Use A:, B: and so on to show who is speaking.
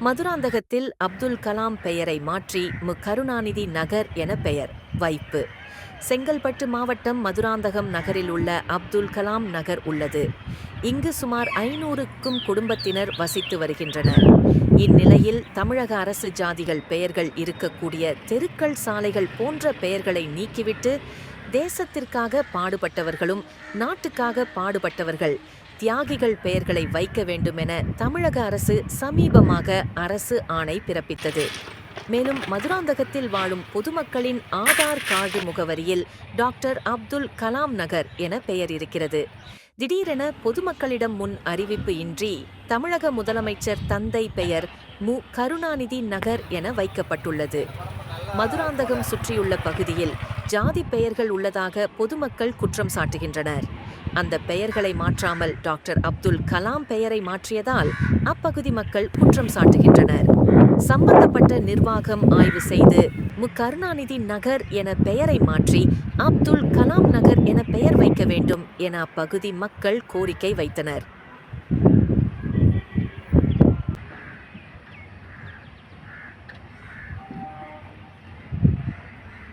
A: மதுராந்தகத்தில் அப்துல் கலாம் பெயரை மாற்றி மு. கருணாநிதி நகர் என பெயர். வைப்பு. செங்கல்பட்டு மாவட்டம் மதுராந்தகம் நகரில் உள்ள அப்துல் கலாம் நகர் உள்ளது. இங்கு சுமார் ஐநூறுக்கும் குடும்பத்தினர் வசித்து வருகின்றனர். இந்நிலையில் தமிழக அரசு ஜாதிகள் பெயர்கள் இருக்கக்கூடிய தெருக்கள் சாலைகள் போன்ற பெயர்களை நீக்கிவிட்டு தேசத்திற்காக பாடுபட்டவர்களும் நாட்டுக்காக பாடுபட்டவர்கள் தியாகிகள் பெயர்களை வைக்க வேண்டும் என தமிழக அரசு சமீபமாக அரசு ஆணை பிறப்பித்தது. மேலும் மதுராந்தகத்தில் வாழும் பொதுமக்களின் ஆதார் கார்டு முகவரியில் டாக்டர் அப்துல் கலாம் நகர் என பெயர் இருக்கிறது. திடீரென பொதுமக்களிடம் முன் அறிவிப்பு இன்றி தமிழக முதலமைச்சர் தந்தை பெயர் மு. கருணாநிதி நகர் என வைக்கப்பட்டுள்ளது. மதுராந்தகம் சுற்றியுள்ள பகுதியில் ஜாதி பெயர்கள் உள்ளதாக பொதுமக்கள் குற்றம் சாட்டுகின்றனர். அந்த பெயர்களை மாற்றாமல் டாக்டர் அப்துல் கலாம் பெயரை மாற்றியதால் அப்பகுதி மக்கள் குற்றம் சாட்டுகின்றனர். சம்பந்தப்பட்ட நிர்வாகம் ஆய்வு செய்து மு. கருணாநிதி நகர் என பெயரை மாற்றி அப்துல் கலாம் நகர் என பெயர் வைக்க வேண்டும் என அப்பகுதி மக்கள் கோரிக்கை வைத்தனர்.